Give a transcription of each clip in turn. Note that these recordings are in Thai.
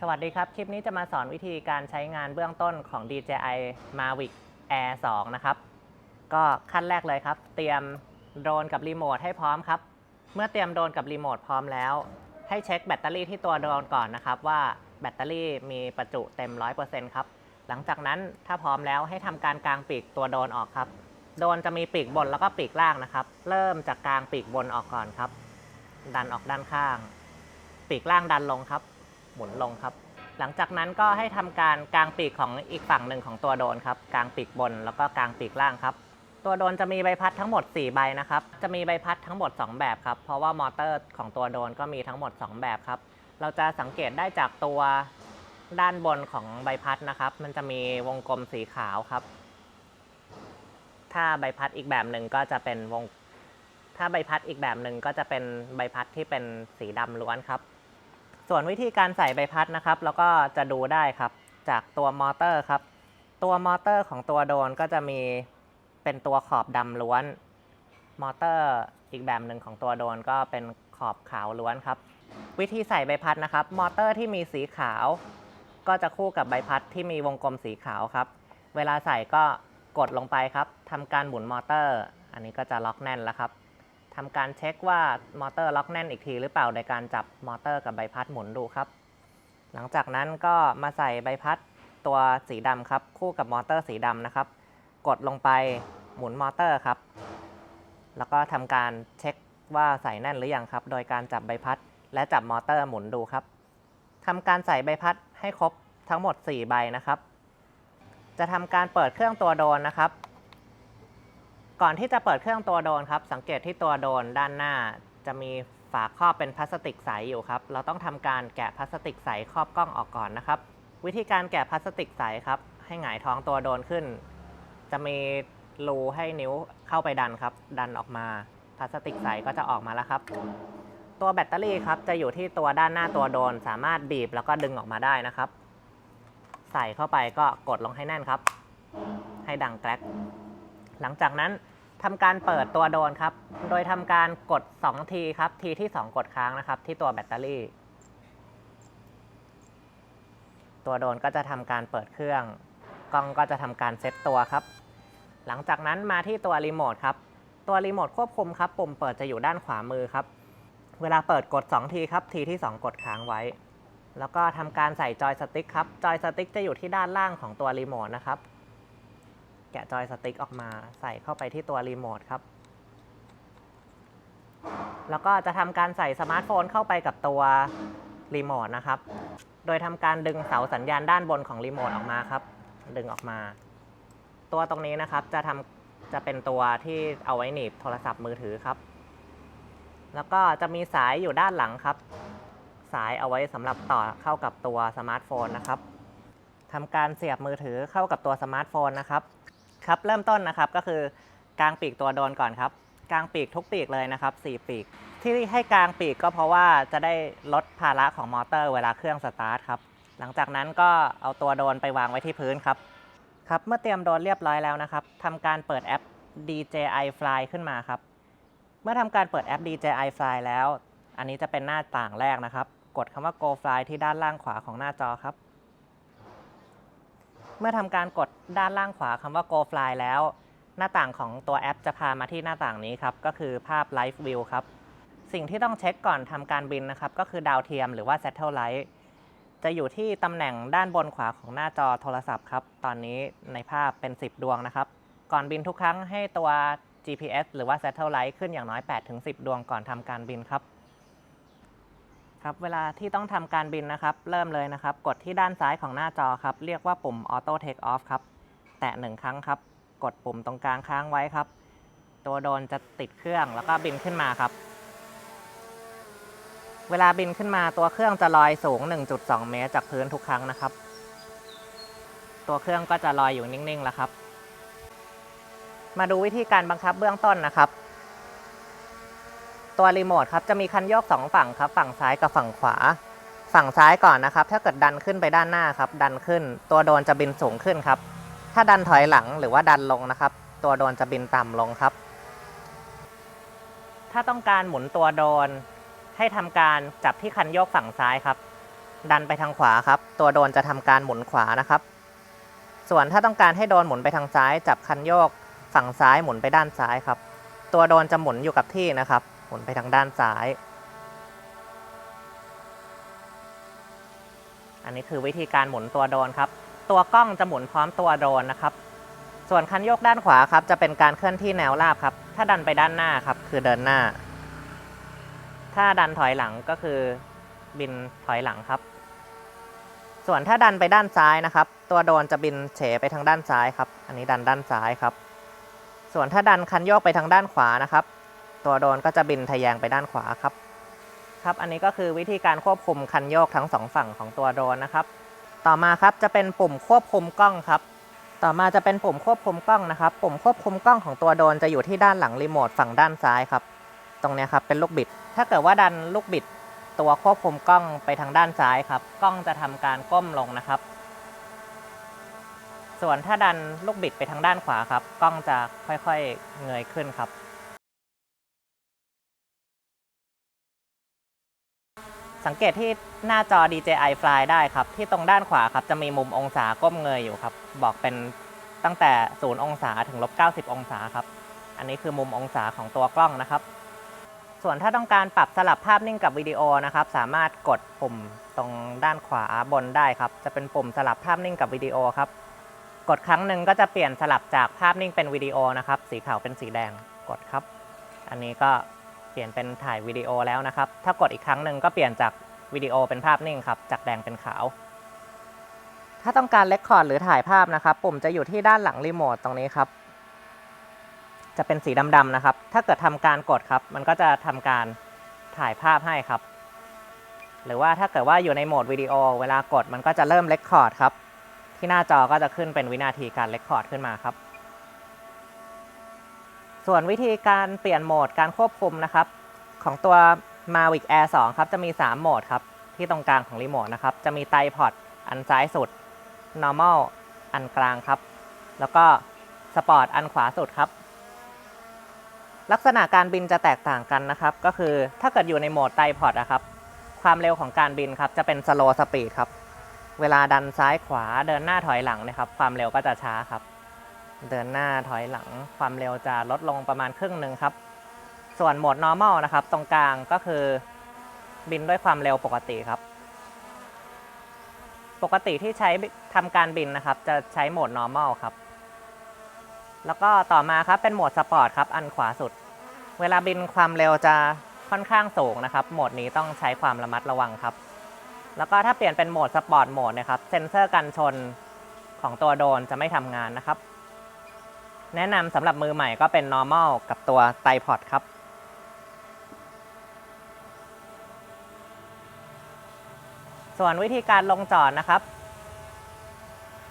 สวัสดีครับ คลิปนี้จะมาสอนวิธีการใช้งานเบื้องต้นของ DJI Mavic Air 2 นะครับ ก็ขั้นแรกเลยครับ เตรียมโดรนกับรีโมทให้พร้อมครับ เมื่อเตรียมโดรนกับรีโมทพร้อมแล้ว ให้เช็คแบตเตอรี่ที่ตัวโดรนก่อนนะครับ ว่าแบตเตอรี่มีประจุเต็ม 100%ครับ หลังจากนั้นถ้าพร้อมแล้วให้ทำการกางปีกตัวโดรนออกครับ โดรนจะมีปีกบนแล้วก็ปีกล่างนะครับ เริ่มจากกางปีกบนออกก่อนครับ ดันออกด้านข้าง ปีกล่างดันลงครับ หมุนลงครับ หลังจากนั้นก็ให้ทำการกางปีกของอีกฝั่งหนึ่งของตัวโดรนครับกางปีกบนแล้วก็กางปีกล่างครับ ตัวโดรนจะมีใบพัดทั้งหมด 4 ใบนะครับ จะมีใบพัดทั้งหมด 2 แบบครับ เพราะว่ามอเตอร์ของตัวโดรนก็มีทั้งหมด 2 แบบครับ เราจะสังเกตได้จากตัวด้านบนของใบพัดนะครับ มันจะมีวงกลมสีขาวครับ ถ้าใบพัดอีกแบบหนึ่งก็จะเป็นวง ถ้าใบพัดอีกแบบหนึ่งก็จะเป็นใบพัดที่เป็นสีดำล้วนครับ ส่วนวิธีการใส่ใบพัดนะครับเราก็จะดูได้ครับ จากตัวมอเตอร์ครับ ตัวมอเตอร์ของตัวโดนก็จะมีเป็นตัวขอบดำล้วน มอเตอร์อีกแบบหนึ่งของตัวโดนก็เป็นขอบขาวล้วนครับ วิธีใส่ใบพัดนะครับ มอเตอร์ที่มีสีขาว ก็จะคู่กับใบพัดที่มีวงกลมสีขาวครับ เวลาใส่ก็กดลงไปครับทำการหมุนมอเตอร์ อันนี้ก็จะล็อกแน่นแล้วครับ ทำการเช็คว่ามอเตอร์ล็อกแน่นอีกทีหรือเปล่าในการจับมอเตอร์กับใบพัดหมุนดูครับ หลังจากนั้นก็มาใส่ใบพัดตัวสีดำครับ คู่กับมอเตอร์สีดำนะครับ กดลงไปหมุนมอเตอร์ครับ แล้วก็ทำการเช็คว่าใส่แน่นหรือยังครับ โดยการจับใบพัด และจับมอเตอร์หมุนดูครับทำการใส่ใบพัดให้ครบทั้งหมด 4 ใบนะครับ จะทำการเปิดเครื่องตัวโดนนะครับ ก่อนที่จะเปิดเครื่องตัวโดนครับ สังเกตที่ตัวโดนด้านหน้า จะมีฝาครอบเป็นพลาสติกใสอยู่ครับ เราต้องทำการแกะพลาสติกใสครอบกล้องออกก่อนนะครับ วิธีการแกะพลาสติกใสครับ ให้หงายท้องตัวโดนขึ้น จะมีรูให้นิ้วเข้าไปดันครับ ดันออกมาพลาสติกใสก็จะออกมาแล้วครับ ตัวแบตเตอรี่ครับจะอยู่ที่ตัวด้านหน้าตัวโดน สามารถบีบแล้วก็ดึงออกมาได้นะครับ ใส่เข้าไปก็กดลงให้แน่นครับ ให้ดังแกรกหลังจากนั้น ทำการเปิดตัวโดรนครับ โดยทำการกด2ทีครับ ทีที่ 2 กดค้างนะครับ ที่ตัวแบตเตอรี่ ตัวโดรนก็จะทำการเปิดเครื่อง กล้องก็จะทำการเซตตัวครับ หลังจากนั้นมาที่ตัวรีโมทครับ ตัวรีโมทควบคุมครับ ปุ่มเปิดจะอยู่ด้านขวามือครับ เวลาเปิดกด 2 ทีครับ ทีที่ 2 กดค้างไว้ แล้วก็ทำการใส่จอยสติ๊กครับ จอยสติ๊กจะอยู่ที่ด้านล่างของตัวรีโมทนะครับ กะจอยสติ๊กออกมาใส่เข้าไปที่ตัวรีโมทครับ แล้วก็จะทำการใส่สมาร์ทโฟนเข้าไปกับตัวรีโมทนะครับ โดยทำการดึงเสาสัญญาณด้านบนของรีโมทออกมาครับ ดึงออกมา ตัวตรงนี้นะครับจะทำจะเป็นตัวที่เอาไว้หนีบโทรศัพท์มือถือครับ แล้วก็จะมีสายอยู่ด้านหลังครับ สายเอาไว้สำหรับต่อเข้ากับตัวสมาร์ทโฟนนะครับทำการเสียบมือถือเข้ากับตัวสมาร์ทโฟนนะครับ ครับเริ่มต้นนะครับก็คือกางปีกตัวโดนก่อนครับกางปีกทุกปีกเลยนะครับ4ปีก ที่ให้กางปีกก็เพราะว่าจะได้ลดภาระของมอเตอร์เวลาเครื่องสตาร์ทครับหลังจากนั้นก็เอาตัวโดนไปวางไว้ที่พื้นครับครับเมื่อเตรียมโดนเรียบร้อยแล้วนะครับทำการเปิดแอป DJI Fly ขึ้นมาครับ เมื่อทำการเปิดแอป DJI Fly แล้ว อันนี้จะเป็นหน้าต่างแรกนะครับ กดคำว่า Go Fly ที่ด้านล่างขวาของหน้าจอครับ เมื่อทำการกดด้านล่างขวาคำว่า Go Fly แล้ว หน้าต่างของตัวแอปจะพามาที่หน้าต่างนี้ครับ ก็คือภาพ Live View ครับ สิ่งที่ต้องเช็คก่อนทำการบินนะครับ ก็คือดาวเทียมหรือว่า Satellite จะอยู่ที่ตำแหน่งด้านบนขวาของหน้าจอโทรศัพท์ครับ ตอนนี้ในภาพเป็น 10 ดวงนะครับ ก่อนบินทุกครั้งให้ตัว GPS หรือว่า Satellite ขึ้นอย่างน้อย 8-10 ดวงก่อนทำการบินครับ ครับเวลาที่ต้องทำการบินนะครับ เริ่มเลยนะครับ กดที่ด้านซ้ายของหน้าจอครับ เรียกว่าปุ่ม Auto Take Off ครับ แตะหนึ่งครั้งครับ กดปุ่มตรงกลางค้างไว้ครับ ตัวโดรนจะติดเครื่องแล้วก็บินขึ้นมาครับ เวลาบินขึ้นมาตัวเครื่องจะลอยสูง 1.2 เมตรจากพื้นทุกครั้งนะครับ ตัวเครื่องก็จะลอยอยู่นิ่งๆแล้วครับ มาดูวิธีการบังคับเบื้องต้นนะครับ ตัวรีโมทครับจะมีคันโยกสองฝั่งครับ ฝั่งซ้ายกับฝั่งขวา ฝั่งซ้ายก่อนนะครับ ถ้าเกิดดันขึ้นไปด้านหน้าครับ ดันขึ้น ตัวโดรนจะบินสูงขึ้นครับ ถ้าดันถอยหลังหรือว่าดันลงนะครับ ตัวโดรนจะบินต่ำลงครับ ถ้าต้องการหมุนตัวโดรนให้ทำการจับที่คันโยกฝั่งซ้ายครับ ดันไปทางขวาครับ ตัวโดรนจะทำการหมุนขวานะครับ ส่วนถ้าต้องการให้โดรนหมุนไปทางซ้าย จับคันโยกฝั่งซ้ายหมุนไปด้านซ้ายครับ ตัวโดรนจะหมุนอยู่กับที่นะครับ หมุนไปทางด้านซ้าย อันนี้คือวิธีการหมุนตัวโดรนครับ ตัวกล้องจะหมุนพร้อมตัวโดรนนะครับ ส่วนคันโยกด้านขวาครับ จะเป็นการเคลื่อนที่แนวราบครับ ถ้าดันไปด้านหน้าครับ คือเดินหน้า ถ้าดันถอยหลังก็คือบินถอยหลังครับ ส่วนถ้าดันไปด้านซ้ายนะครับ ตัวโดรนจะบินเฉไปทางด้านซ้ายครับ อันนี้ดันด้านซ้ายครับ ส่วนถ้าดันคันโยกไปทางด้านขวานะครับ ตัวโดรนก็จะบินทะแยงไปด้านขวาครับ ครับ อันนี้ก็คือวิธีการควบคุมคันโยกทั้งสองฝั่งของตัวโดรนนะครับ ต่อมาครับจะเป็นปุ่มควบคุมกล้องครับ ต่อมาจะเป็นปุ่มควบคุมกล้องนะครับ ปุ่มควบคุมกล้องของตัวโดรนจะอยู่ที่ด้านหลังรีโมทฝั่งด้านซ้ายครับ ตรงนี้ครับเป็นลูกบิด ถ้าเกิดว่าดันลูกบิด ตัวควบคุมกล้องไปทางด้านซ้ายครับ กล้องจะทำการก้มลงนะครับ ส่วนถ้าดันลูกบิดไปทางด้านขวาครับ กล้องจะค่อยๆเงยขึ้นครับ สังเกตที่หน้าจอ DJI Fly ได้ครับ ที่ตรงด้านขวาครับจะมีมุมองศาก้มเงยอยู่ครับ บอกเป็นตั้งแต่ 0 องศาถึงลบ90 องศาครับ อันนี้คือมุมองศาของตัวกล้องนะครับ ส่วนถ้าต้องการปรับสลับภาพนิ่งกับวิดีโอนะครับ สามารถกดปุ่มตรงด้านขวาบนได้ครับ จะเป็นปุ่มสลับภาพนิ่งกับวิดีโอครับ กดครั้งหนึ่งก็จะเปลี่ยนสลับจากภาพนิ่งเป็นวิดีโอนะครับ สีขาวเป็นสีแดง กดครับ อันนี้ก็ ปลี่ยนเป็นถ่ายวิดีโอแล้วนะครับ ถ้ากดอีกครั้งหนึ่งก็เปลี่ยนจากวิดีโอเป็นภาพนิ่งครับ จากแดงเป็นขาว ถ้าต้องการเลคคอร์ดหรือถ่ายภาพนะครับ ปุ่มจะอยู่ที่ด้านหลังรีโมทตรงนี้ครับ จะเป็นสีดำๆนะครับ ถ้าเกิดทำการกดครับ มันก็จะทำการถ่ายภาพให้ครับ หรือว่าถ้าเกิดว่าอยู่ในโหมดวิดีโอ เวลากดมันก็จะเริ่มเลคคอร์ดครับ ที่หน้าจอก็จะขึ้นเป็นวินาทีการเลคคอร์ดขึ้นมาครับ ส่วนวิธีการเปลี่ยนโหมดการควบคุมนะครับ ของตัว Mavic Air 2 ครับจะมี 3 โหมดครับ ที่ตรงกลางของรีโมทนะครับ จะมีไตพอดอันซ้ายสุด normal อันกลางครับ แล้วก็ sport อันขวาสุดครับ ลักษณะการบินจะแตกต่างกันนะครับ ก็คือถ้าเกิดอยู่ในโหมดไตพอดนะครับ ความเร็วของการบินครับจะเป็น slow speed ครับ เวลาดันซ้ายขวาเดินหน้าถอยหลังนะครับ ความเร็วก็จะช้าครับ เดินหน้าถอยหลังความเร็วจะลดลงประมาณครึ่งหนึ่งครับ ส่วนโหมด normal นะครับ ตรงกลางก็คือบินด้วยความเร็วปกติครับ ปกติที่ใช้ทำการบินนะครับ จะใช้โหมด normal ครับ แล้วก็ต่อมาครับเป็นโหมด sport ครับ อันขวาสุด เวลาบินความเร็วจะค่อนข้างสูงนะครับ โหมดนี้ต้องใช้ความระมัดระวังครับ แล้วก็ถ้าเปลี่ยนเป็นโหมด sport โหมดนะครับ เซ็นเซอร์กันชนของตัวโดรนจะไม่ทำงานนะครับ แนะนำสำหรับมือใหม่ก็เป็น normal กับตัวไตพอดครับ ส่วนวิธีการลงจอดนะครับ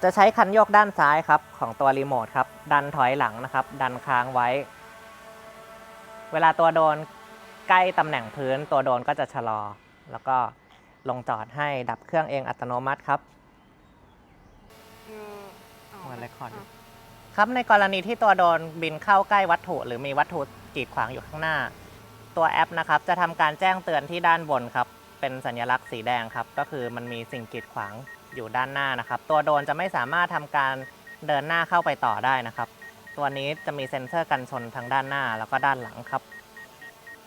จะใช้คันโยกด้านซ้ายครับ ของตัวรีโมทครับ ดันถอยหลังนะครับ ดันค้างไว้ เวลาตัวโดนใกล้ตำแหน่งพื้น ตัวโดนก็จะชะลอ แล้วก็ลงจอดให้ดับเครื่องเองอัตโนมัติครับวัน record อยู่ครั ครับในกรณีที่ตัวโดนบินเข้าใกล้วัตถุหรือมีวัตถุกีดขวางอยู่ข้างหน้า ตัวแอปนะครับจะทำการแจ้งเตือนที่ด้านบนครับเป็นสัญลักษณ์สีแดงครับก็คือมันมีสิ่งกีดขวางอยู่ด้านหน้านะครับ ตัวโดรนจะไม่สามารถทำการเดินหน้าเข้าไปต่อได้นะครับ ตัวนี้จะมีเซ็นเซอร์กันชนทางด้านหน้าแล้วก็ด้านหลังครับ